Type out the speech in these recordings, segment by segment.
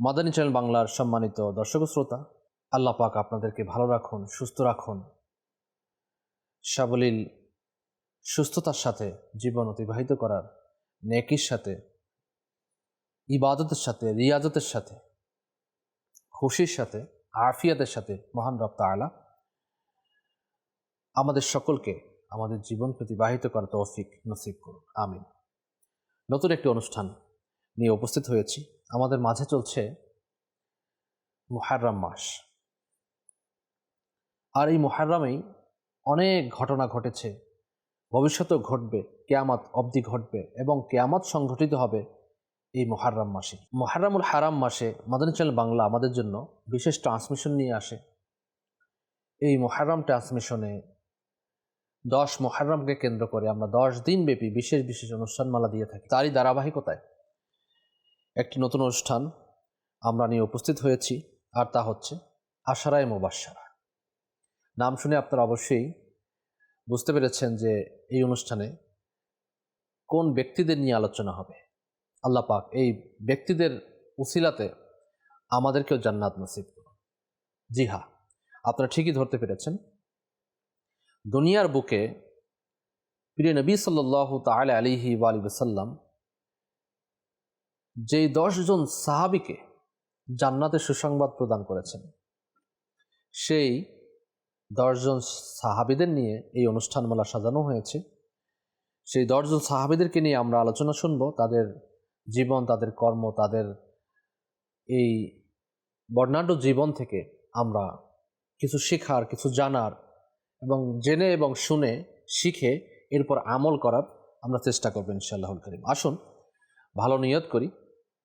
Madani channel বাংলার সম্মানিত দর্শক শ্রোতা, আল্লাহ পাক আপনাদেরকে ভালো রাখুন, সুস্থ রাখুন। সাবলীল সুস্থতার সাথে জীবন অতিবাহিত করার, নেকির সাথে, ইবাদতের সাথে, রিয়াজতের সাথে, খুশির সাথে, আফিয়াতের সাথে মহান রপ্তা আলা আমাদের সকলকে আমাদের জীবনকে অতিবাহিত করার তৌফিক নসিব করুন। আমিন। নতুন একটি অনুষ্ঠান নিয়ে উপস্থিত হয়েছি। আমাদের মাঝে চলছে মুহাররাম মাস। আর এই মুহাররামেই অনেক ঘটনা ঘটেছে। ভবিষ্যতেও ঘটবে, কেয়ামাত অবধি ঘটবে এবং কেয়ামাত সংঘটিত হবে এই মহারম মাসে। মহারামুল হারাম মাসে মাদানী চ্যানেল বাংলা আমাদের জন্য বিশেষ ট্রান্সমিশন নিয়ে আসে। এই মহারাম ট্রান্সমিশনে দশ মহারামকে কেন্দ্র করে আমরা দশ দিন ব্যাপী বিশেষ বিশেষ অনুষ্ঠানমালা দিয়ে থাকি। তারই ধারাবাহিকতায় একটি নতুন অনুষ্ঠান আমরা নিয়ে উপস্থিত হয়েছি, আর তা হচ্ছে আশারায় মুবাসারা নাম শুনে আপনারা অবশ্যই বুঝতে পেরেছেন যে এই অনুষ্ঠানে কোন ব্যক্তিদের নিয়ে আলোচনা হবে। আল্লাহ পাক এই ব্যক্তিদের উসিলাতে আমাদেরকেও জান্নাত নসিব করুন। জি হা আপনারা ঠিকই ধরতে পেরেছেন। দুনিয়ার বুকে প্রিয় নবী সাল্লাহ তাল আলিহি আলী সাল্লাম যেই দশজন সাহাবিকে জান্নাতের সুসংবাদ প্রদান করেছেন, সেই দশজন সাহাবিদের নিয়ে এই অনুষ্ঠানমালা সাজানো হয়েছে। সেই দশজন সাহাবিদেরকে নিয়ে আমরা আলোচনা শুনব। তাদের জীবন, তাদের কর্ম, তাদের এই বর্ণাঢ্য জীবন থেকে আমরা কিছু শেখার, কিছু জানার এবং জেনে এবং শুনে, শিখে এরপর আমল করার আমরা চেষ্টা করব ইনশাআল্লাহুল করিম। আসুন, ভালো নিয়ত করি।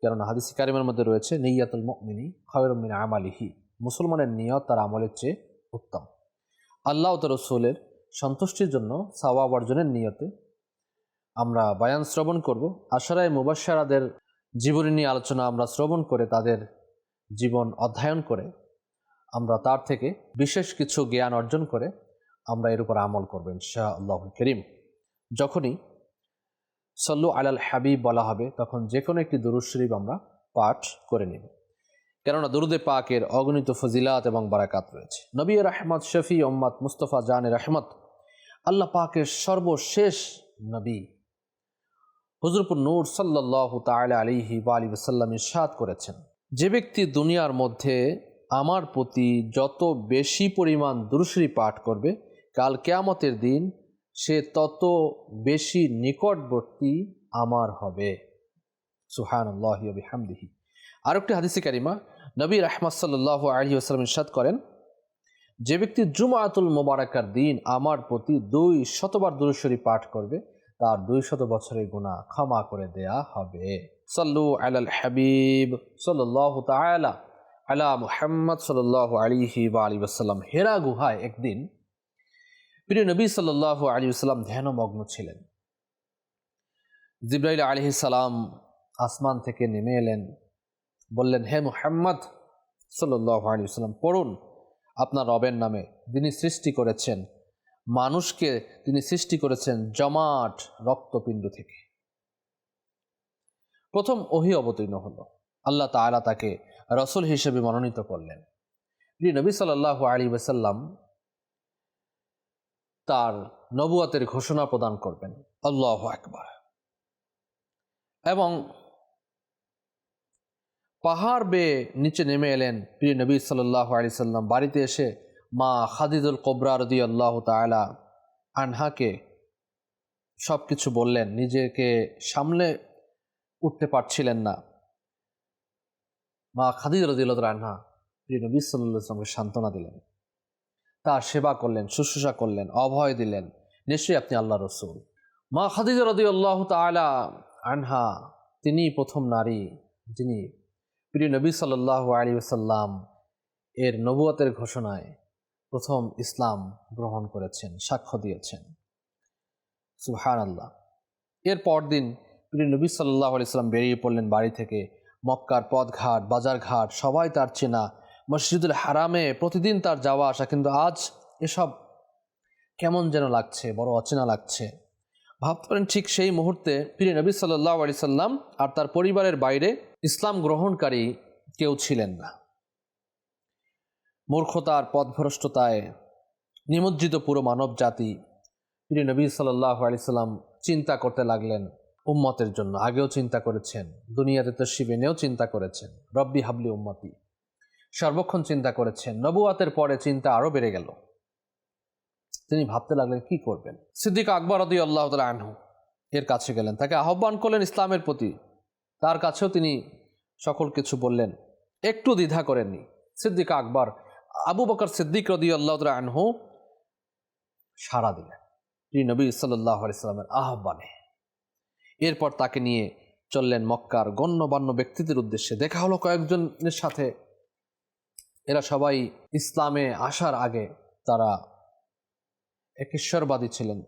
কেননা হাদিসি কারিমের মধ্যে রয়েছে নেইয়াতুল মমিনী খয়রমিন আমালিহি। মুসলমানের নিয়ত তার আমলের চেয়ে উত্তম। আল্লাহ তো রসুলের সন্তুষ্টির জন্য সাওয়াব অর্জনের নিয়তে আমরা বায়ান শ্রবণ করব। আশারায় মুবাসারাদের জীবনী নিয়ে আলোচনা আমরা শ্রবণ করে তাদের জীবন অধ্যয়ন করে আমরা তার থেকে বিশেষ কিছু জ্ঞান অর্জন করে আমরা এর উপর আমল করব ইনশা আল্লাহ করিম যখনই সল্লু আলাল হাবিব বলা হবে, তখন যে কোনো একটি দুরুদ শরীফ আমরা পাঠ করে নেব। কেননা দুরুদে পাকের অগণিত ফজিলাত এবং বারাকাত রয়েছে। নবী রহমত, শফি ওম্মদ মুস্তফা জান রহমত, আল্লাহ পাকের সর্বশেষ নবী। হুজুরপুর নূর সাল্লাহ তালা আলিহি বা আলী সাল্লাম ইরশাদ করেছেন, যে ব্যক্তি দুনিয়ার মধ্যে আমার প্রতি যত বেশি পরিমাণ দুরুশরী পাঠ করবে, কাল কেয়ামতের দিন সে তত বেশি নিকটবর্তী আমার হবে। সুহান আল্লাহামদিহি আরেকটি হাদিসি কারিমা, নবী রহমত সাল্লাহ আলহি আসসালাম ইরশাদ করেন, যে ব্যক্তি জুমাতুল মোবারকার দিন আমার প্রতি দুই শতবার দুরুশরী পাঠ করবে, তার দুই শত বছরের গুণা ক্ষমা করে দেয়া হবে। সাল্লু আলাল হাবিব সাল্লাহ তালা আলা মুহাম্মদ সাল্লাহ আলিহি বা আলী আসাল্লাম হেরা গুহায় একদিন প্রিয় নবী সাল্লাহ আলী সাল্লাম ধ্যানমগ্ন ছিলেন। জিব্রাইল আলী সালাম আসমান থেকে নেমে এলেন, বললেন, হে মুহাম্মদ সাল্লাহ আলী সাল্লাম পড়ুন, আপনার রবের নামে যিনি সৃষ্টি করেছেন, মানুষকে তিনি সৃষ্টি করেছেন জমাট রক্তপিণ্ড থেকে। প্রথম ওহি অবতীর্ণ হল। আল্লাহ তালা তাকে রসুল হিসেবে মনোনীত করলেন। নবী সাল্লাহ আলী ওসাল্লাম তার নবুয়াতের ঘোষণা প্রদান করবেন। আল্লাহ একবার এবং পাহাড় বেয়ে নিচে নেমে এলেন প্রিয় নবী সাল্লাহ আলি সাল্লাম। বাড়িতে এসে মা খাদিদুল কবরা রদি আল্লাহ তালা আনহাকে সব কিছু বললেন। নিজেকে সামলে উঠতে পারছিলেন না। মা খাদিদ রদিল্লাহ আনহা প্রিয় নবী সাল্লাহ ইসলামকে সান্ত্বনা দিলেন। তার সেবা করলেন, শুশ্রূষা করলেন, অভয় দিলেন। নিশ্চয়ই আপনি আল্লাহ রসুল। মা খাদিজ রদি আল্লাহ তালা আনহা তিনি প্রথম নারী যিনি প্রিয় নবী সাল্লাহ আলী সাল্লাম এর নবুয়তের ঘোষণায় প্রথম ইসলাম গ্রহণ করেছেন, সাক্ষ্য দিয়েছেন। সুহান আল্লাহ এর পরদিন প্রিয় নবী সাল্লাহ আলাইসাল্লাম বেরিয়ে পড়লেন বাড়ি থেকে। মক্কার পথঘাট, বাজারঘাট, সবাই তার চেনা মসজিদুল হারামে প্রতিদিন তার যাওয়া আসা, কিন্তু আজ এসব কেমন যেন লাগছে, বড় অচেনা লাগছে। ভাবতে পারেন ঠিক সেই মুহূর্তে প্রিয় নবী সাল্লাহ আলি সাল্লাম আর তার পরিবারের বাইরে ইসলাম গ্রহণকারী কেউ ছিলেন না। মূর্খতার, পথভ্রষ্টতায় নিমজ্জিত পুরো মানব জাতি প্রিয় নবী সাল্লাহ আলি সাল্লাম চিন্তা করতে লাগলেন উম্মতের জন্য, আগেও চিন্তা করেছেন, দুনিয়াতে তো শিবেনেও চিন্তা করেছেন, রব্বি হাবলি উম্মতি। সর্বক্ষণ চিন্তা করেছেন। নবুয়াতের পরে চিন্তা আরও বেড়ে গেল। তিনি ভাবতে লাগলেন, কি করবেন? সিদ্দিক আকবর আদি আল্লাহ আনহু এর কাছে গেলেন। তাকে আহ্বান করলেন ইসলামের প্রতি। তার কাছেও তিনি সকল কিছু বললেন। একটু দ্বিধা করেননি। সিদ্দিক আকবর আবু বকর সিদ্দিক রদি আল্লাহ আনহু সাড়া দিলেন। প্রিয় নবী সাল্লাহ আলাইসাল্লামের আহ্বানে। এরপর তাকে নিয়ে চললেন মক্কার গণ্যমান্য ব্যক্তিদের উদ্দেশ্যে। দেখা হলো কয়েকজনের সাথে এরা সবাই ইসলামে আসার আগে তারা একেশ্বরবাদী ছিলেন।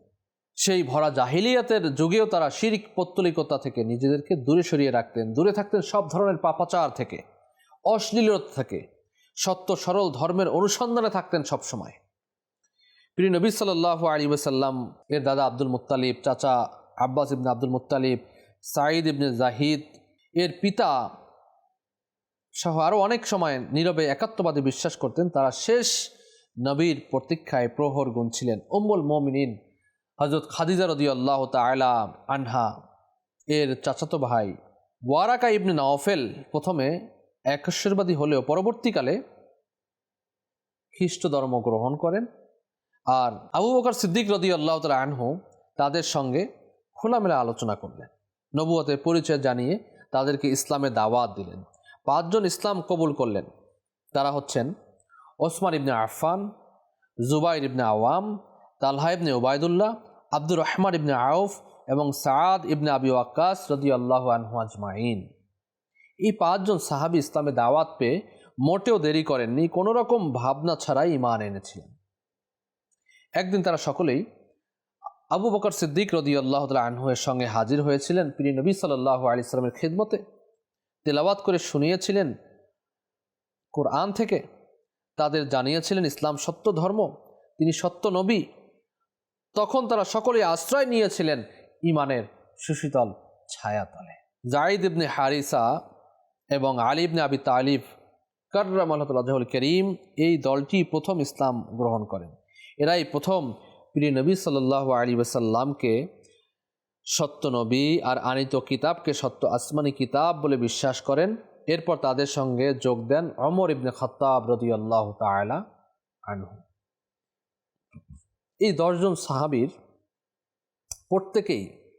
সেই ভরা জাহিলিয়াতের যুগেও তারা শিরিক পত্তলিকতা থেকে নিজেদেরকে দূরে সরিয়ে রাখতেন, দূরে থাকতেন সব ধরনের পাপাচার থেকে, অশ্লীলতা থেকে, সত্য সরল ধর্মের অনুসন্ধানে থাকতেন সবসময়। প্রিয় নবী সাল্লাহ আলী ওসাল্লাম এর দাদা আব্দুল মুত্তালিব, চাচা Abbas ibn Abdul Muttalib, Saeed ibn Zahid, এর পিতা সহ আরও অনেক সময় নীরবে একাত্মবাদী বিশ্বাস করতেন, তারা শেষ নবীর প্রতীক্ষায় প্রহর গুনছিলেন। উম্মুল মমিনিন হজরত খাদিজা রদি আল্লাহ তালা আনহা, এর চাচাতো ভাই ওয়ারাকা ইবনে নওফেল প্রথমে একশ্বরবাদী হলেও পরবর্তীকালে খ্রিস্ট ধর্ম গ্রহণ করেন আর আবু বকর সিদ্দিক রদি আল্লাহ তালা আনহু তাদের সঙ্গে খোলামেলা আলোচনা করলেন। নবুয়তের পরিচয় জানিয়ে তাদেরকে ইসলামে দাওয়াত দিলেন। পাঁচজন ইসলাম কবুল করলেন। তারা হচ্ছেন ওসমান ইবনে আরফান জুবাইর ইবনে আওয়াম, তালহা ইবনে ওবায়দুল্লাহ আব্দুর রহমান ইবনে আউফ এবং সাদ ইবনে আবি ওয়াক্কাস রদি আল্লাহ আনহু আজমাইন এই পাঁচজন সাহাবি ইসলামে দাওয়াত পেয়ে মোটেও দেরি করেননি, কোনো রকম ভাবনা ছাড়াই ইমান এনেছিলেন। একদিন তারা সকলেই আবু বকর সিদ্দিক রদি আল্লাহ আনহুয়ের সঙ্গে হাজির হয়েছিলেন। প্রিয় নবী সাল্লাহ আলি সাল্লামের খেদমতে তেলাওয়াত করে শুনিয়েছিলেন কোরআন থেকে, তাদের জানিয়েছিলেন ইসলাম সত্য ধর্ম, তিনি সত্য নবী। তখন তারা সকলে আশ্রয় নিয়েছিলেন ইমানের সুশীতল ছায়াতলে। জাইদ ইবনে হারিসা এবং আলী ইবনে আবি তালিফ কার্রাম আল্লাহুল করিম এই দলটি প্রথম ইসলাম গ্রহণ করেন। এরাই প্রথম প্রিয় নবী সাল্লাহ আলী ওসাল্লামকে সত্য নবী আর আনিত কিতাবকে সত্য আসমানি কিতাব বলে বিশ্বাস করেন। এরপর তাদের সঙ্গে যোগ দেন অমর ইবনে খত্তাব রদি আল্লাহ তালা আনহু। এই দশজন সাহাবির প্রত্যেকেই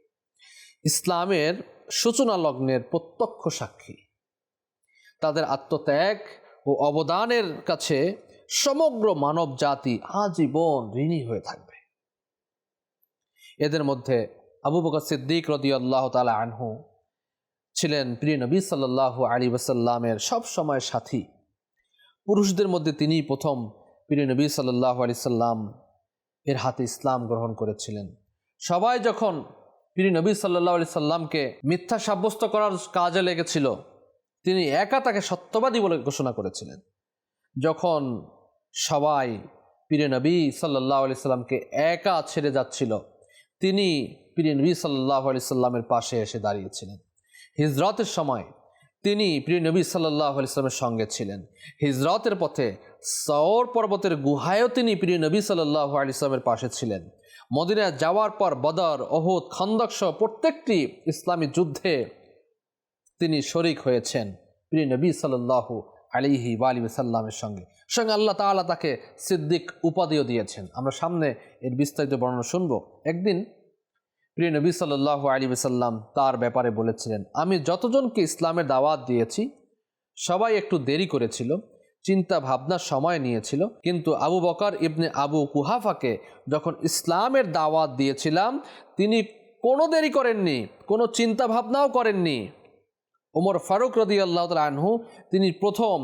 ইসলামের সূচনা লগ্নের প্রত্যক্ষ সাক্ষী। তাদের আত্মত্যাগ ও অবদানের কাছে সমগ্র মানব জাতি আজীবন ঋণী হয়ে থাকবে। এদের মধ্যে আবু বকর সিদ্দিক রদি আল্লাহ তালা আনহু ছিলেন প্রিয় নবী সাল্লাহ আলী ওসাল্লামের সব সময় সাথী। পুরুষদের মধ্যে তিনি প্রথম প্রিয় নবী সাল্লাহ আলি সাল্লাম এর হাতে ইসলাম গ্রহণ করেছিলেন। সবাই যখন প্রিয় নবী সাল্লাহ আলি সাল্লামকে মিথ্যা সাব্যস্ত করার কাজে লেগেছিল, তিনি একা তাকে সত্যবাদী বলে ঘোষণা করেছিলেন। যখন সবাই প্রিয় নবী সাল্লাহ আলি সাল্লামকে একা ছেড়ে যাচ্ছিল তিনি প্রিয় নবী সাল্লাহ আলি সাল্লামের পাশে এসে দাঁড়িয়েছিলেন। হিজরতের সময় তিনি প্রিয় নবী সাল্লাহ আলিয়াল্লামের সঙ্গে ছিলেন। হিজরতের পথে সৌর পর্বতের গুহায়ও তিনি প্রিয় নবী সাল্লাহ আলিয়াল্লামের পাশে ছিলেন। মদিনায় যাওয়ার পর বদর অহুদ খন্দক সহ প্রত্যেকটি ইসলামী যুদ্ধে তিনি শরিক হয়েছেন। প্রিয় নবী সাল্লাহ আলিহি আলী সাল্লামের সঙ্গে। সঙ্গে আল্লাহ তালা তাকে সিদ্দিক উপাধিও দিয়েছেন। আমরা সামনে এর বিস্তারিত বর্ণনা শুনব। একদিন প্রিয় নবী সাল্লাহ আলী সাল্লাম তার ব্যাপারে বলেছিলেন, আমি যতজনকে ইসলামের দাওয়াত দিয়েছি, সবাই একটু দেরি করেছিল চিন্তা ভাবনার সময় নিয়েছিল, কিন্তু আবু বকর ইবনে আবু কুহাফাকে যখন ইসলামের দাওয়াত দিয়েছিলাম, তিনি কোনো দেরি করেননি, কোনো চিন্তা ভাবনাও করেননি। ওমর ফারুক রদি আল্লাহ আনহু, তিনি প্রথম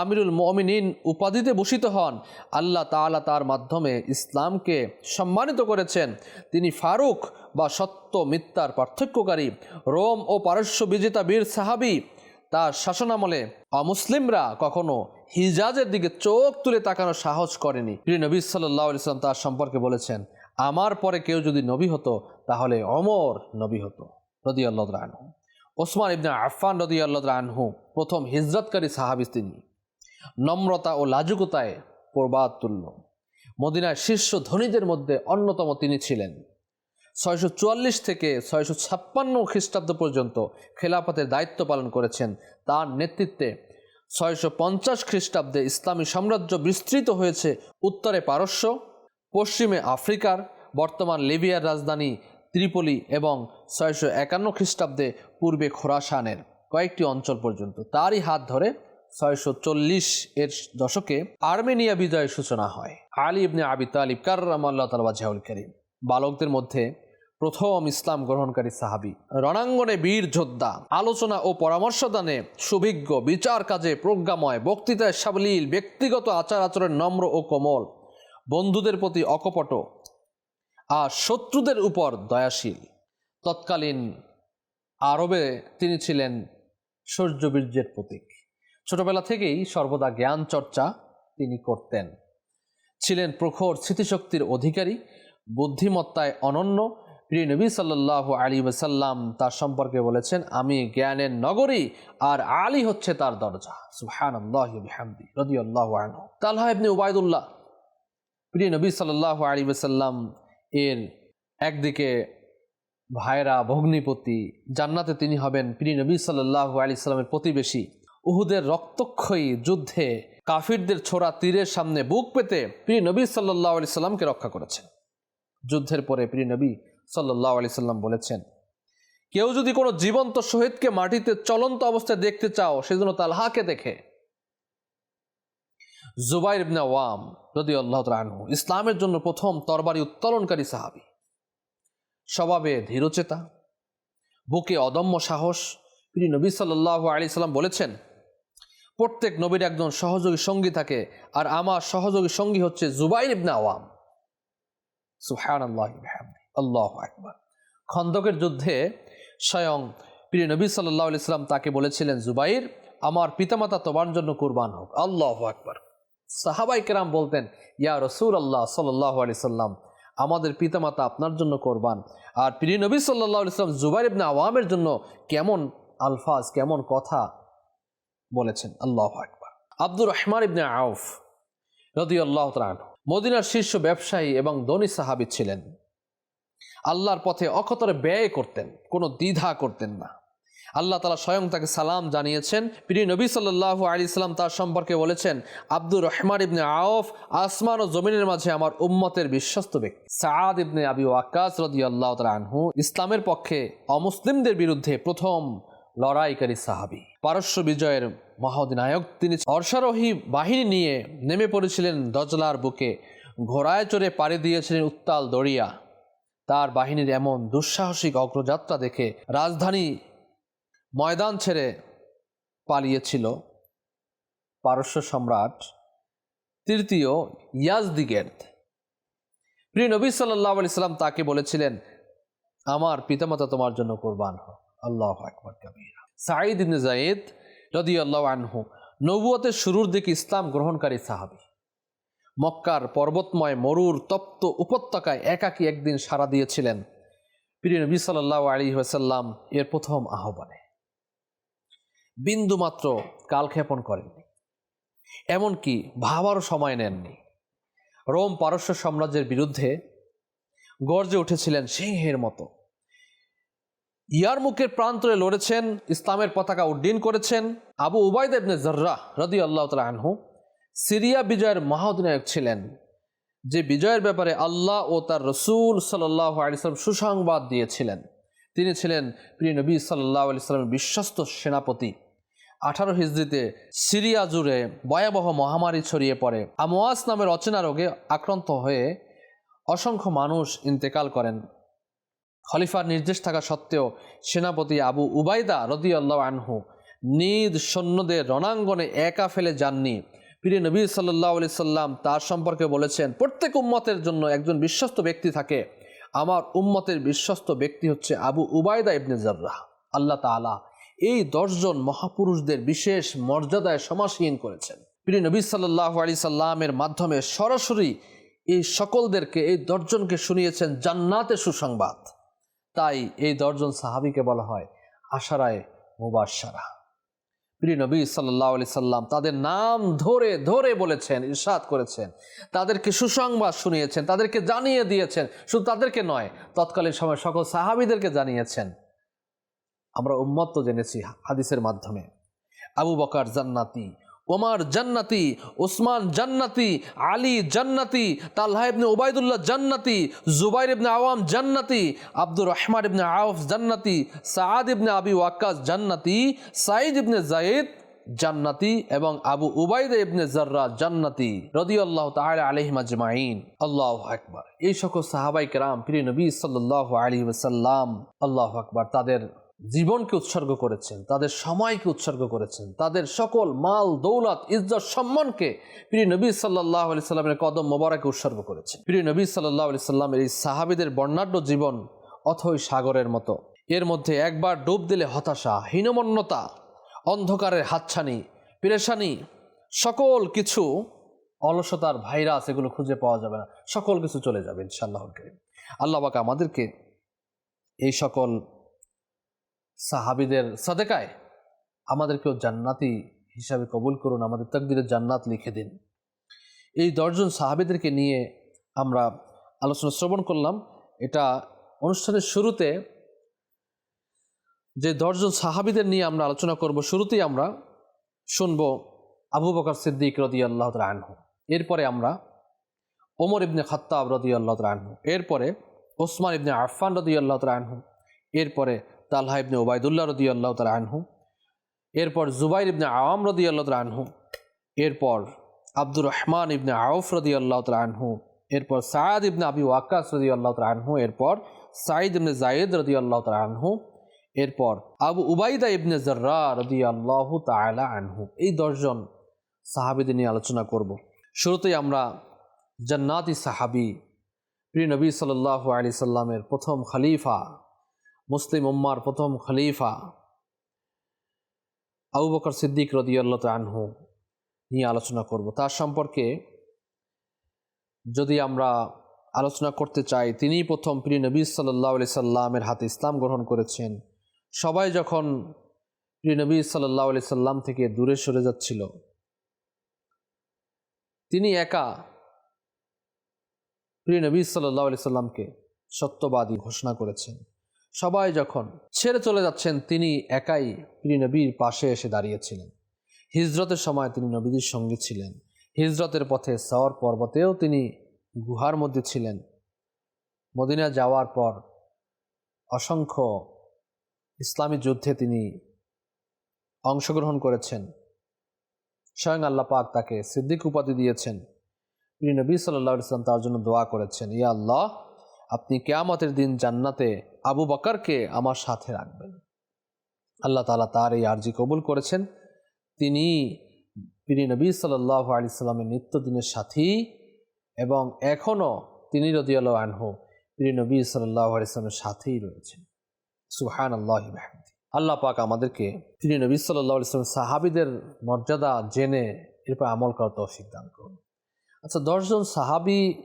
আমিরুল মমিনিন উপাধিতে ভূষিত হন। আল্লাহ তাআলা তার মাধ্যমে ইসলামকে সম্মানিত করেছেন। তিনি ফারুক বা সত্য মিথ্যার পার্থক্যকারী, রোম ও পারস্য বিজেতা বীর সাহাবি। তার শাসনামলে অমুসলিমরা কখনো হিজাজের দিকে চোখ তুলে তাকানোর সাহস করেনি। প্রিয় নবী সাল্লাহ ইসলাম তার সম্পর্কে বলেছেন, আমার পরে কেউ যদি নবী হতো, তাহলে অমর নবী হতো। রদি আল্লাহ ওসমান ইবনে আফফান রদি আল্লাহ আনহু প্রথম হিজরতকারী সাহাবিস তিনি। নম্রতা ও লাজুকতায় প্রবাদ তুল্য। মদিনার শীর্ষ ধনীদের মধ্যে অন্যতম তিনি ছিলেন। ছয়শো চুয়াল্লিশ থেকে ছয়শো ছাপ্পান্ন খ্রিস্টাব্দ পর্যন্ত খেলাফতের দায়িত্ব পালন করেছেন। তার নেতৃত্বে ছয়শো পঞ্চাশ খ্রিস্টাব্দে ইসলামী সাম্রাজ্য বিস্তৃত হয়েছে উত্তরে পারস্য, পশ্চিমে আফ্রিকার, বর্তমান লিবিয়ার রাজধানী ত্রিপলি এবং ছয়শো একান্ন খ্রিস্টাব্দে পূর্বে খোরাসানের কয়েকটি অঞ্চল পর্যন্ত। তারই হাত ধরে ছয়শো চল্লিশ এর দশকে আর্মেনিয়া বিজয়ের সূচনা হয়। আলী ইবনে আবি তালিব কার্রাম আল্লাহ তালা জাহুল করিম। বালকদের মধ্যে প্রথম ইসলাম গ্রহণকারী সাহাবি, রণাঙ্গনে বীর যোদ্ধা, আলোচনা ও পরামর্শদানে সুভিজ্ঞ বিচার কাজে প্রজ্ঞাময়, বক্তৃতায় সাবলীল, ব্যক্তিগত আচার আচরণ নম্র ও কোমল, বন্ধুদের প্রতি অকপট আর শত্রুদের উপর দয়াশীল। তৎকালীন আরবে তিনি ছিলেন সূর্যবীর্যের প্রতীক। ছোটবেলা থেকেই সর্বদা জ্ঞান চর্চা তিনি করতেন। ছিলেন প্রখর স্মৃতিশক্তির অধিকারী, বুদ্ধিমত্তায় অনন্য। প্রিয় নবী সাল্লাহ আলী ওসাল্লাম তার সম্পর্কে বলেছেন, আমি জ্ঞানের নগরী আর আলী হচ্ছে তার দরজা। সুহান আল্লাহ তালহা ইবনে উবায়দুল্লাহ, প্রিয় নবী সাল্লাহ আলী ওসাল্লাম এর একদিকে ভাইরা ভগ্নিপতি, জান্নাতে তিনি হবেন প্রিয় নবী সাল্লাহ আলী সাল্লামের প্রতিবেশী। উহুদের রক্তক্ষয়ী যুদ্ধে কাফিরদের ছোড়া তীরের সামনে বুক পেতে প্রিয় নবী সাল্লাহ আলি সাল্লামকে রক্ষা করেছেন। যুদ্ধের পরে প্রিয় নবী সাল্লাহ আলি সাল্লাম বলেছেন, কেউ যদি কোনো জীবন্ত শহীদকে মাটিতে চলন্ত অবস্থায় দেখতে চাও, সেজন্য তালহাকে দেখে। জুবাইর ইবনা ওয়াম যদি আল্লাহ আনহু, ইসলামের জন্য প্রথম তরবারি উত্তোলনকারী সাহাবি। স্বভাবে ধীরচেতা, বুকে অদম্য সাহস। প্রিয় নবী সাল্লাহ আলি সাল্লাম বলেছেন, প্রত্যেক নবীর একজন সহযোগী সঙ্গী থাকে, আর আমার সহযোগী সঙ্গী হচ্ছে জুবাইর ইবনা আওয়াম। সুহান আল্লাহ আল্লাহ আকবর। খন্দকের যুদ্ধে স্বয়ং প্রিয় নবী সাল্লাহ ইসলাম তাকে বলেছিলেন, জুবাইর, আমার পিতামাতা তোমার জন্য কুরবান হোক। আল্লাহ আকবর। সাহাবাই কেরাম বলতেন, ইয়া রসুল আল্লাহ সাল্লাহ আলি সাল্লাম, আমাদের পিতামাতা আপনার জন্য কোরবান। আর প্রিয় নবী সাল্লাহ ইসলাম জুবাইর ইবনে আওয়ামের জন্য কেমন আলফাজ, কেমন কথা বলেছেন। আল্লাহ আকবর। আব্দুর রহমান ইবনে আউফ রদি আল্লাহ মদিনার শীর্ষ ব্যবসায়ী এবং ধনী সাহাবি ছিলেন। আল্লাহর পথে অকতরে ব্যয় করতেন, কোনো দ্বিধা করতেন না। আল্লাহ তালা স্বয়ং তাকে সালাম জানিয়েছেন। প্রিয় নবী সাল্লাহ আলী ইসলাম তার সম্পর্কে বলেছেন, আব্দুর রহমান ইবনে আউফ আসমান ও জমিনের মাঝে আমার উম্মতের বিশ্বস্ত ব্যক্তি। সাদ ইবনে আবি ওয়াক্কাস রদি আল্লাহ আনহু ইসলামের পক্ষে অমুসলিমদের বিরুদ্ধে প্রথম লড়াইকারী সাহাবি। পারস্য বিজয়ের মহাদিনায়ক তিনি অর্শারোহী বাহিনী নিয়ে নেমে পড়েছিলেন দজলার বুকে। ঘোড়ায় চড়ে পাড়ি দিয়েছিলেন উত্তাল দরিয়া। তার বাহিনীর এমন দুঃসাহসিক অগ্রযাত্রা দেখে রাজধানী ময়দান ছেড়ে পালিয়েছিল পারস্য সম্রাট তৃতীয় ইয়াজদিগের। প্রিয় নবী সাল্লাহ আলি সাল্লাম তাকে বলেছিলেন, আমার পিতামাতা তোমার জন্য কোরবান হোক। আল্লাহ আকবর কবিরা। সাঈদ ইবনে জায়েদ রদি আল্লাহ আনহু নবুয়তের শুরুর দিকে ইসলাম গ্রহণকারী সাহাবি। মক্কার পর্বতময় মরুর তপ্ত উপত্যকায় একাকী একদিন সাড়া দিয়েছিলেন। প্রিয় নবী সাল্লাহ আলী ওয়াসাল্লাম এর প্রথম আহ্বানে। বিন্দুমাত্র কালক্ষেপণ করেননি। এমনকি ভাবারও সময় নেননি। রোম পারস্য সাম্রাজ্যের বিরুদ্ধে গর্জে উঠেছিলেন সিংহের মতো। ইয়ারমুকের প্রান্তরে লড়েছেন, ইসলামের পতাকা উড্ডীন করেছেন আবু উবায়দ ইবনে জর্রা রদি আল্লাহ তালা আনহু। সিরিয়া বিজয়ের মহাধিনায়ক ছিলেন, যে বিজয়ের ব্যাপারে আল্লাহ ও তার রসুল সাল্লাহ আলিয়াল্লাম সুসংবাদ দিয়েছিলেন। তিনি ছিলেন প্রিয় নবী সাল্লাহ আলি সাল্লামের বিশ্বস্ত সেনাপতি। আঠারো হিজড়িতে সিরিয়া জুড়ে ভয়াবহ মহামারী ছড়িয়ে পড়ে। আমোয়াস নামের অচেনা রোগে আক্রান্ত হয়ে অসংখ্য মানুষ ইন্তেকাল করেন। খলিফার নির্দেশ থাকা সত্ত্বেও সেনাপতি আবু উবাইদা রদি আল্লাহ আনহু নিজ সৈন্যদের রণাঙ্গনে একা ফেলে যাননি। প্রিয় নবী সাল্লাহ আলি সাল্লাম তার সম্পর্কে বলেছেন, প্রত্যেক উম্মতের জন্য একজন বিশ্বস্ত ব্যক্তি থাকে। আমার উম্মতের বিশ্বস্ত ব্যক্তি হচ্ছে আবু উবায়দা ইবনে জার্রাহ। আল্লাহ তাআলা এই দশজন মহাপুরুষদের বিশেষ মর্যাদায় সমাসীন করেছেন। প্রিয় নবী সাল্লাহ আলি সাল্লামের মাধ্যমে সরাসরি এই সকলদেরকে, এই দশজনকে শুনিয়েছেন জান্নাতের সুসংবাদ। তাই এই দশজন সাহাবিকে বলা হয় আশারায় মুবাসারা প্রিয় নবী সাল্লাহ আলি সাল্লাম তাদের নাম ধরে ধরে বলেছেন, ইরশাদ করেছেন। তাদেরকে সুসংবাদ শুনিয়েছেন, তাদেরকে জানিয়ে দিয়েছেন। শুধু তাদেরকে নয়, তৎকালীন সময় সকল সাহাবিদেরকে জানিয়েছেন। আমরা উম্মত জেনেছি হাদিসের মাধ্যমে। আবু বকার জান্নাতি, ওমার জান্নাতি, ওসমান জান্নাতি, আলী জান্নাতি, তালহা ইবনে ওবায়দুল্লাহ জান্নাতি, জুবাইর ইবনে আওয়াম জান্নাতি, আব্দুর রহমান ইবনে আউফ জান্নাতি, সাআদ ইবনে আবি ওয়াক্কাস জান্নাতি সাইদ ইবনে জায়েদ জান্নাতি এবং আবু উবাইদ ইবনে জাররা জান্নাতি রদিয়াল্লাহু তাআলা আলাইহিম আজমাইন। আল্লাহ আকবার। এই সকল সাহাবাই কেরাম, প্রিয় নবী সাল্লাল্লাহু আলাইহি ওয়াসাল্লাম, আল্লাহ আকবার, তাদের জীবনকে উৎসর্গ করেছেন, তাদের সময়কে উৎসর্গ করেছেন, তাদের সকল মাল, দৌলত, ইজ্জত, সম্মানকে প্রিয় নবী সাল্লাহ আলি সাল্লামের কদম মোবারকে উৎসর্গ করেছেন। প্রিয় নবী সাল্লাহ আলি সাল্লামের এই সাহাবিদের বর্ণাঢ্য জীবন অথই সাগরের মতো। এর মধ্যে একবার ডুব দিলে হতাশা, হীনমন্যতা, অন্ধকারের হাতছানি, পেরেশানি, সকল কিছু অলসতার ভাইরাস এগুলো খুঁজে পাওয়া যাবে না। সকল কিছু চলে যাবে ইনশাআল্লাহ আল্লাহ বাকা আমাদেরকে এই সকল সাহাবিদের সাদেকায় আমাদেরকেও জান্নাতি হিসাবে কবুল করুন, আমাদের তকদিরের জান্নাত লিখে দিন। এই দশজন সাহাবিদেরকে নিয়ে আমরা আলোচনা শ্রবণ করলাম। এটা অনুষ্ঠানের শুরুতে যে দশজন সাহাবিদের নিয়ে আমরা আলোচনা করব, শুরুতেই আমরা শুনব আবু বকর সিদ্দিক রদি আল্লাহ আনহু, এরপরে আমরা ওমর ইবনে খাত্তাব রদি আল্লাহ আনহু, এরপরে ওসমান ইবনে আরফান রদি আল্লাহ আনহু, এরপরে তালহা ইবনে ওবায়দুল্লাহ রদি আল্লাহ তালা আনহু, এরপর জুবাইর ইবনে আওয়াম রদি আল্লাহ তালা আনহু, এরপর আব্দুর রহমান ইবনে আউফ রদি আল্লাহ তালা আনহু, এরপর সায়াদ ইবনে আবি ওয়াক্কাস রদি আল্লাহ তালা আনহু, এরপর সাঈদ ইবনে জায়েদ রদি আল্লাহ তালা আনহু, এরপর আবু উবাইদা ইবনে জর্রা রদি আল্লাহ তালা আনহু। এই দশজন সাহাবিদের নিয়ে আলোচনা করব। শুরুতেই আমরা জান্নাতি সাহাবি, প্রিয় নবী সাল্লাহ আলি সাল্লামের প্রথম খলিফা মুসলিম উম্মার প্রথম খলিফা আবু বকর সিদ্দিক রদিয়াল্লাহ আনহু নিয়ে আলোচনা করব। তার সম্পর্কে যদি আমরা আলোচনা করতে চাই তিনি প্রথম প্রিয় নবী সাল্লাহ আলি সাল্লামের হাতে ইসলাম গ্রহণ করেছেন। সবাই যখন প্রিয় নবী সাল্লাহ আলি সাল্লাম থেকে দূরে সরে যাচ্ছিল, তিনি একা প্রিয় নবী সাল্লাহ আলি সাল্লামকে সত্যবাদী ঘোষণা করেছেন। সবাই যখন ছেড়ে চলে যাচ্ছেন, তিনি একাই প্রিয় নবীর পাশে এসে দাঁড়িয়েছিলেন। হিজরতের সময় তিনি নবীদের সঙ্গে ছিলেন। হিজরতের পথে সওয়ার পর্বতেও তিনি গুহার মধ্যে ছিলেন। মদিনা যাওয়ার পর অসংখ্য ইসলামী যুদ্ধে তিনি অংশগ্রহণ করেছেন। স্বয়ং আল্লাহ পাক তাকে সিদ্দিক উপাধি দিয়েছেন। প্রিয় নবী সাল্লাহ ইসলাম তার জন্য দোয়া করেছেন, ইয়া আল্লাহ আপনি কেয়ামতের দিন জান্নাতে আবু বকরকে আমার সাথে রাখবেন। আল্লাহ তালা তার এই আর্জি কবুল করেছেন। তিনি প্রিয় নবী সাল্লাহ আলি সাল্লামের নিত্যদিনের সাথী এবং এখনও তিনি রদিয়াল আনহু প্রিয় নবী সাল্লাহ আলি সাল্লামের সাথেই রয়েছেন। সুহান আল্লাহ আল্লাহ পাক আমাদেরকে প্রিয় নবী সাল্লাহ ইসলাম সাহাবিদের মর্যাদা জেনে এরপর আমল করার তৌফিক দান করুন। আচ্ছা দশজন সাহাবি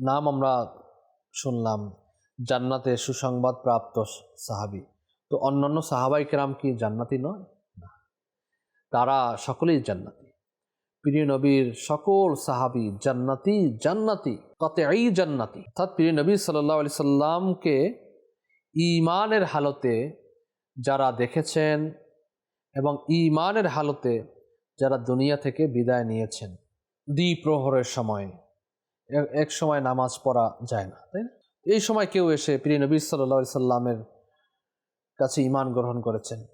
নাম আমরা শুনলাম, জান্নাতে সুসংবাদ প্রাপ্ত সাহাবি। তো অন্যান্য সাহাবাই কেরাম কি জান্নাতি নয়? না। তারা সকলেই জান্নাতি। প্রিয় নবীর সকল সাহাবি জান্নাতি জান্নাতি কত এই জান্নাতি। অর্থাৎ প্রিয় নবী সাল্লাহ আলি সাল্লামকে ইমানের হালতে যারা দেখেছেন এবং ইমানের হালতে যারা দুনিয়া থেকে বিদায় নিয়েছেন, দ্বিপ্রহরের সময়। এক সময় নামাজ পড়া যায় না, তাই না? এই সময় কেউ এসে প্রিয় নবী সাল্লা সাল্লামের কাছে ইমান গ্রহণ করেছেন।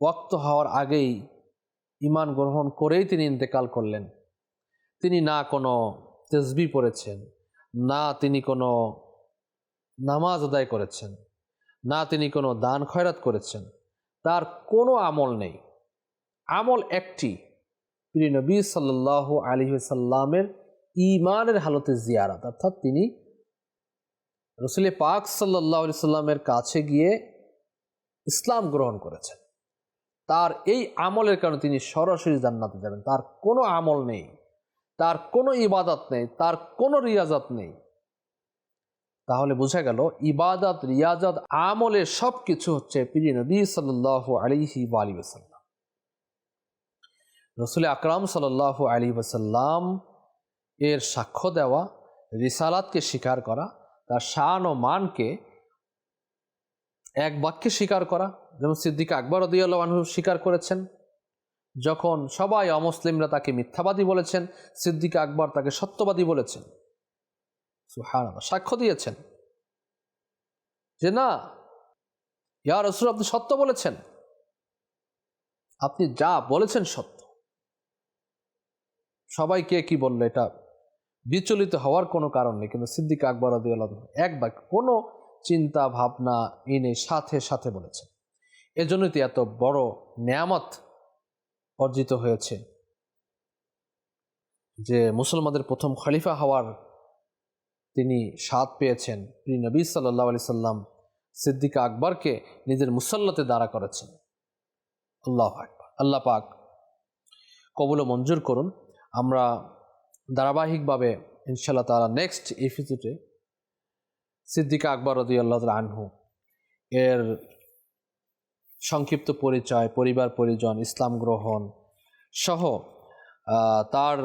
ওয়াক্ত হওয়ার আগেই ইমান গ্রহণ করেই তিনি ইন্তেকাল করলেন। তিনি না কোনো তেজবি পড়েছেন, না তিনি কোনো নামাজ আদায় করেছেন, না তিনি কোনো দান খয়রাত করেছেন। তার কোনো আমল নেই। আমল একটি প্রিয় নবী সাল্লাহ আলী সাল্লামের ইমানের হালতে জিয়ারাত। অর্থাৎ তিনি রসুল পাক সাল্লাহ সাল্লামের কাছে গিয়ে ইসলাম গ্রহণ করেছেন। তার এই আমলের কারণে তিনি সরাসরি জান্নাতে যাবেন। তার কোনো আমল নেই, তার কোনো ইবাদত নেই, তার কোনো রিয়াজাত নেই। তাহলে বোঝা গেল, ইবাদত, রিয়াজাত, আমলের সব কিছু হচ্ছে প্রিয় নবী সাল্লাহ আলিহি আলী ওসাল্লাম রসুল আকরাম সাল্লাহ আলী ওসাল্লাম এর সাক্ষ্য দেওয়া, রিসালাতকে স্বীকার করা, তার শান ও মানকে এক বাক্যে স্বীকার করা। যেমন সিদ্দিক আকবর রদিয়াল্লাহ স্বীকার করেছেন, যখন সবাই অমুসলিমরা তাকে মিথ্যাবাদী বলেছেন, সিদ্দিক আকবর তাকে সত্যবাদী বলেছেন। সাক্ষ্য দিয়েছেন। যে না, ইয়া রসুল আপনি সত্য বলেছেন। আপনি যা বলেছেন সত্য। সবাই কে কি বলল এটা? বিচলিত হওয়ার কোনো কারণ নেই। কিন্তু সিদ্দিক আকবর এক বাক্য, কোনো চিন্তা ভাবনা এনে সাথে সাথে বলেছেন। এজন্যই তো এত বড় নেয়ামত অর্জিত হয়েছে যে মুসলমানদের প্রথম খলিফা হওয়ার তিনি স্বাদ পেয়েছেন। প্রি নবী সাল্লাহ আলি সাল্লাম সিদ্দিকা আকবরকে নিজের মুসল্লাতে দাঁড়া করেছেন। আল্লাহ আকবর। আল্লাহ পাক কবুল মঞ্জুর করুন। আমরা ধারাবাহিকভাবে ইনশাল্লাহ তারা নেক্সট এপিসোডে সিদ্দিকা আকবর রদি আল্লাহ আনহু এর সংক্ষিপ্ত পরিচয়, পরিবার পরিজন, ইসলাম গ্রহণ সহ তার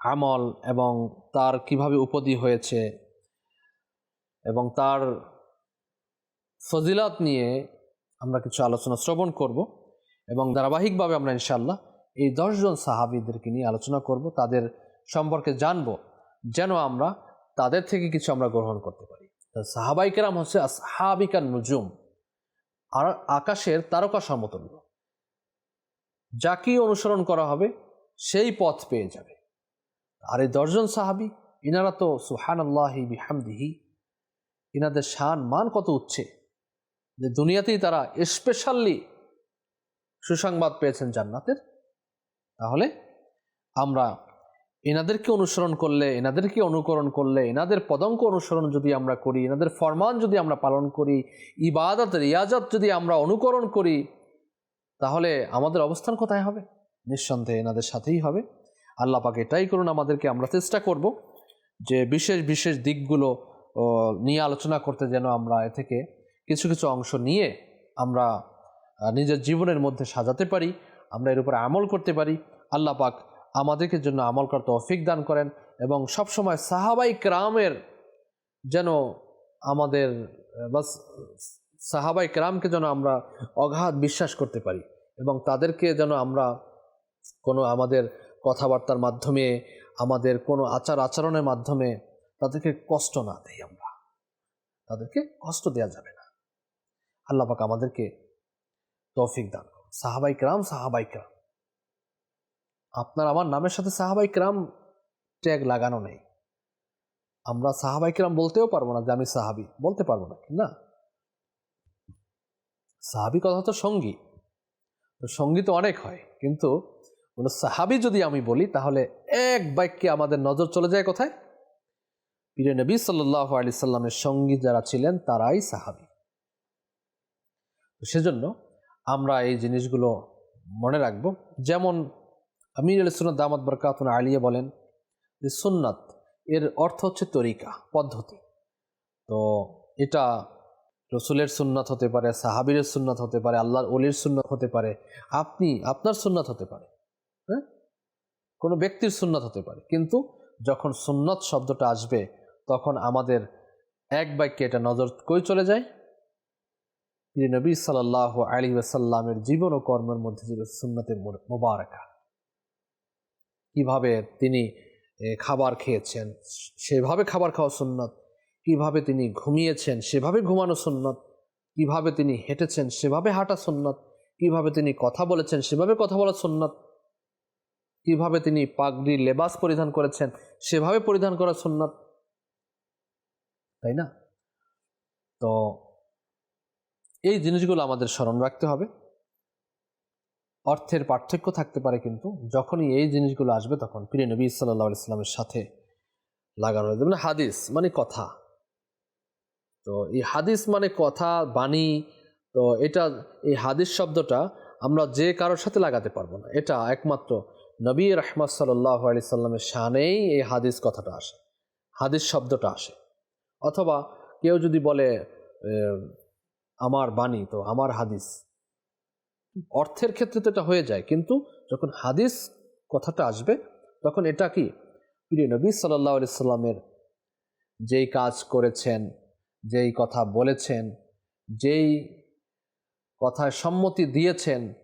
আমল এবং তার কীভাবে উপদি হয়েছে এবং তার ফজিলাত নিয়ে আমরা কিছু আলোচনা শ্রবণ করব এবং ধারাবাহিকভাবে আমরা ইনশাল্লাহ এই দশজন সাহাবিদেরকে নিয়ে আলোচনা করব। তাদের সম্পর্কে জানব, যেন আমরা তাদের থেকে কিছু আমরা গ্রহণ করতে পারি। সাহাবাইকেরাম হচ্ছে সাহাবিকার নুজুম, আর আকাশের তারকা সমতুল্য যাকেই অনুসরণ করা হবে, সেই পথ পেয়ে যাবে। আর এই দশজন সাহাবি, ইনারা তো সুহান আল্লাহি বিহামদিহি, ইনাদের শান, মান কত উঠছে যে দুনিয়াতেই তারা স্পেশালি সুসংবাদ পেয়েছেন জান্নাতের। তাহলে আমরা এনাদেরকে অনুসরণ করলে, এনাদেরকে অনুকরণ করলে, এনাদের পদঙ্ক অনুসরণ যদি আমরা করি, এনাদের ফরমান যদি আমরা পালন করি, ইবাদত, রিয়াজত যদি আমরা অনুকরণ করি, তাহলে আমাদের অবস্থান কোথায় হবে? নিঃসন্দেহে এনাদের সাথেই হবে। আল্লাহ পাকে এটাই করুন, আমাদেরকে আমরা চেষ্টা করব যে বিশেষ বিশেষ দিকগুলো নিয়ে আলোচনা করতে যেন আমরা এ থেকে কিছু কিছু অংশ নিয়ে আমরা নিজের জীবনের মধ্যে সাজাতে পারি, আমরা এর উপরে আমল করতে পারি। আল্লাহ পাক আমাদেরকে জন্য আমল করতে অফিক দান করেন এবং সবসময় সাহাবাই ক্রামের যেন আমাদের, বাস, সাহাবাই ক্রামকে যেন আমরা অগাধ বিশ্বাস করতে পারি এবং তাদেরকে যেন আমরা কোনো আমাদের কথাবার্তার মাধ্যমে, আমাদের কোনো আচার আচরণের মাধ্যমে তাদেরকে কষ্ট না দেই আমরা। তাদেরকে কষ্ট দেওয়া যাবে না। আল্লাহ পাক আমাদেরকে তৌফিক দান সাহাবাই ক্রাম সাহাবাই ক্রাম। আপনার আমার নামের সাথে সাহাবাই ক্রাম ট্যাগ লাগানো নেই। আমরা সাহাবাই ক্রাম বলতেও পারব না যে আমি সাহাবি, বলতে পারব না না। সাহাবি কথা তো সঙ্গী তো সঙ্গী তো অনেক হয়, কিন্তু বলে সাহাবি যদি আমি বলি, তাহলে এক বাক্যে আমাদের নজর চলে যায় কোথায়? পীর নবী সাল্লাহ আলি সাল্লামের সঙ্গী যারা ছিলেন, তারাই সাহাবি। সেজন্য আমরা এই জিনিসগুলো মনে রাখব। যেমন আমির আল সুনত দামাত বরকাতুন আলিয়া বলেন যে সুন্নাত এর অর্থ হচ্ছে তরিকা, পদ্ধতি। তো এটা রসুলের সুন্নাত হতে পারে সাহাবিরের সুন্নাত হতে পারে, আল্লাহর অলির সুন্নাত হতে পারে, আপনি আপনার সুন্নাত হতে পারে হ্যাঁ? কোনো ব্যক্তির সুন্নাত হতে পারে। কিন্তু যখন সুন্নত শব্দটা আসবে, তখন আমাদের এক বাক্যে এটা নজর কই চলে যায়? নবী সাল্লাহ আলী ওয়াসাল্লামের জীবন ও কর্মের মধ্যে ছিল সুন্নতের মোবারকা। কীভাবে তিনি খাবার খেয়েছেন? সেভাবে খাবার খাওয়া সুন্নত। কীভাবে তিনি ঘুমিয়েছেন? সেভাবে ঘুমানো সুন্নত। কীভাবে তিনি হেঁটেছেন? সেভাবে হাঁটা সুন্নত। কীভাবে তিনি কথা বলেছেন? সেভাবে কথা বলা সুন্নত। কীভাবে তিনি পাগড়ি লেবাস পরিধান করেছেন? সেভাবে পরিধান করা সুন্নত। তাই না? তো এই জিনিসগুলো আমাদের স্মরণ রাখতে হবে। অর্থের পার্থক্য থাকতে পারে কিন্তু যখনই এই জিনিসগুলো আসবে তখন প্রিয় নবী সাল্লাহ ইসলামের সাথে লাগানো হয়ে যাবে মানে হাদিস মানে কথা। তো এই হাদিস মানে কথা, বাণী, তো এটা, এই হাদিস শব্দটা আমরা যে কারোর সাথে লাগাতে পারব না। এটা একমাত্র নবী রহমত সাল্লাহ আলি সাল্লামের শানেই এই হাদিস কথাটা আসে, হাদিস শব্দটা আসে। অথবা কেউ যদি বলে আমার বাণী, তো আমার হাদিস। অর্থের ক্ষেত্রে তো এটা হয়ে যায়, কিন্তু যখন হাদিস কথাটা আসবে, তখন এটা কি? প্রিয় নবী সাল্লাহ আলি সাল্লামের যেই কাজ করেছেন, যেই কথা বলেছেন, যেই কথায় সম্মতি দিয়েছেন,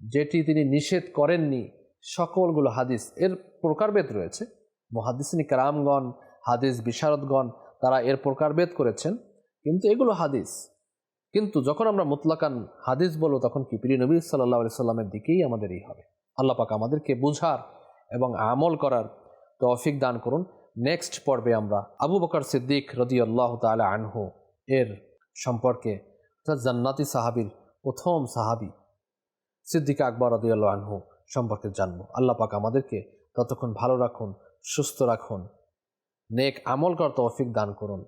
যেটি তিনি নিষেধ করেননি, সকলগুলো হাদিস, এর প্রকারভেদ রয়েছে। মহাদিসিনী কারামগণ, হাদিস বিশারদগণ, তারা এর প্রকারভেদ করেছেন, কিন্তু এগুলো হাদিস। কিন্তু যখন আমরা মুতলাকান হাদিস বলব, তখন কি প্রিয় নবী সাল্লাহ সাল্লামের দিকেই আমাদের এই হবে। আল্লাহ পাক আমাদেরকে বুঝার এবং আমল করার তৌফিক দান করুন। নেক্সট পর্বে আমরা আবু বকর সিদ্দিক রদি আল্লাহ তালা আনহু এর সম্পর্কে জান্নাতি সাহাবির প্রথম সাহাবি সিদ্দিক আকবর রদি আল্লাহ আনহু সম্পর্কে জানব। আল্লাহ পাক আমাদেরকে ততক্ষণ ভালো রাখুন, সুস্থ রাখুন, নেক আমল করার তৌফিক দান করুন।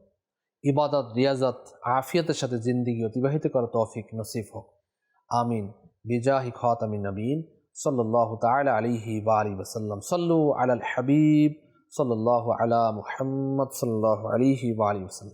ইবাদত, রিয়াজত, আফিয়তের সাথে জিন্দিগি অতিবাহিত করার তৌফিক নসিব হোক। আমিন। বিজাহি খাতামি নবীন সাল্লাহ তালা আলিহি বা আলী ওসাল্লাম সাল্লু আলাল হাবিব সাল্লাহ আলা মুহাম্মদ সাল্লাহ আলিহি বা আলী ওসাল্লাম